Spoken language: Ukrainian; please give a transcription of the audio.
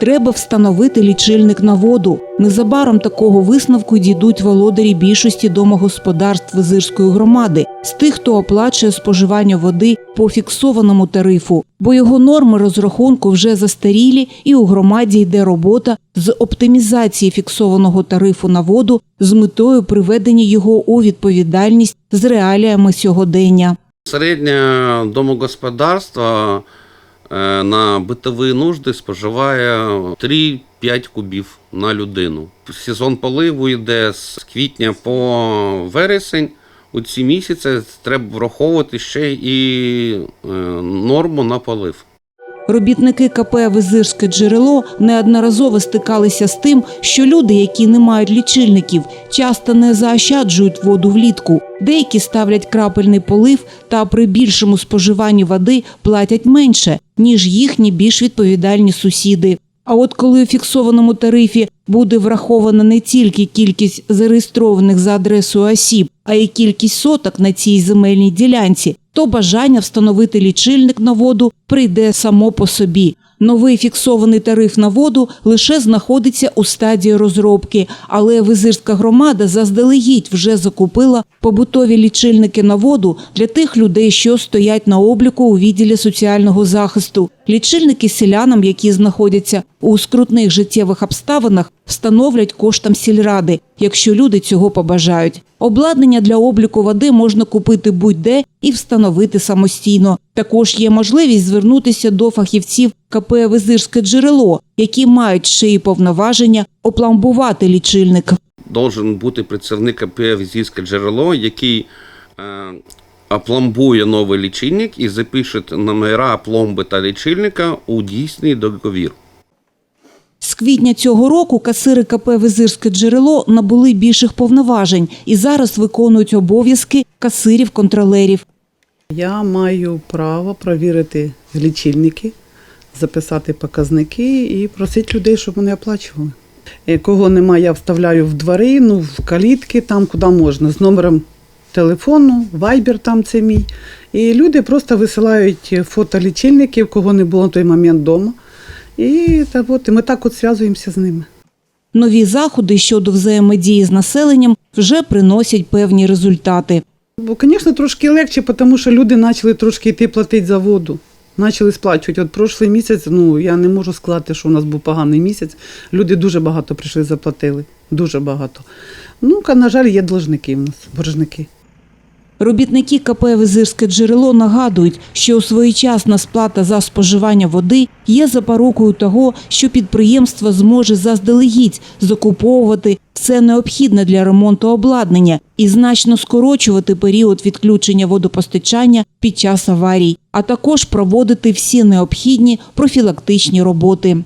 Треба встановити лічильник на воду. Незабаром такого висновку дійдуть володарі більшості домогосподарств Визирської громади з тих, хто оплачує споживання води по фіксованому тарифу, бо його норми розрахунку вже застарілі, і у громаді йде робота з оптимізації фіксованого тарифу на воду з метою приведення його у відповідальність з реаліями сьогодення. Середнє домогосподарство на битові нужди споживає 3-5 кубів на людину. Сезон поливу йде з квітня по вересень. У ці місяці треба враховувати ще і е, норму на полив. Робітники КП Визирське джерело неодноразово стикалися з тим, що люди, які не мають лічильників, часто не заощаджують воду влітку. Деякі ставлять крапельний полив та при більшому споживанні води платять менше, ніж їхні більш відповідальні сусіди. А от коли у фіксованому тарифі буде врахована не тільки кількість зареєстрованих за адресою осіб, а й кількість соток на цій земельній ділянці, то бажання встановити лічильник на воду прийде само по собі. Новий фіксований тариф на воду лише знаходиться у стадії розробки, але Визирська громада заздалегідь вже закупила побутові лічильники на воду для тих людей, що стоять на обліку у відділі соціального захисту. Лічильники селянам, які знаходяться у скрутних життєвих обставинах, встановлять коштом сільради, якщо люди цього побажають. Обладнання для обліку води можна купити будь-де і встановити самостійно. Також є можливість звернутися до фахівців КП Визирське джерело, які мають ще й повноваження опламбувати лічильник. Должен бути працівник КП «Візійське джерело, який е, опломбує новий лічильник і запише номера пломби та лічильника у дійсний договір. З квітня цього року касири КП Визирське джерело набули більших повноважень і зараз виконують обов'язки касирів-контролерів. Я маю право провірити лічильники, записати показники і просити людей, щоб вони оплачували. Е, Кого немає, я вставляю в двори, ну, в калітки, там куди можна, з номером телефону, вайбер там це мій. І люди просто висилають фото лічильників, кого не було на той момент вдома. І, та от, і ми так от зв'язуємося з ними. Нові заходи щодо взаємодії з населенням вже приносять певні результати. Бо, звісно, трошки легше, тому що люди почали трошки йти платити за воду. Почали сплачувати. От прошлий місяць, ну я не можу сказати, що у нас був поганий місяць. Люди дуже багато прийшли, заплатили. Дуже багато. Ну, на жаль, є должники в нас, боржники. Робітники КП Визирське джерело нагадують, що своєчасна сплата за споживання води є запорукою того, що підприємство зможе заздалегідь закуповувати все необхідне для ремонту обладнання і значно скорочувати період відключення водопостачання під час аварій, а також проводити всі необхідні профілактичні роботи.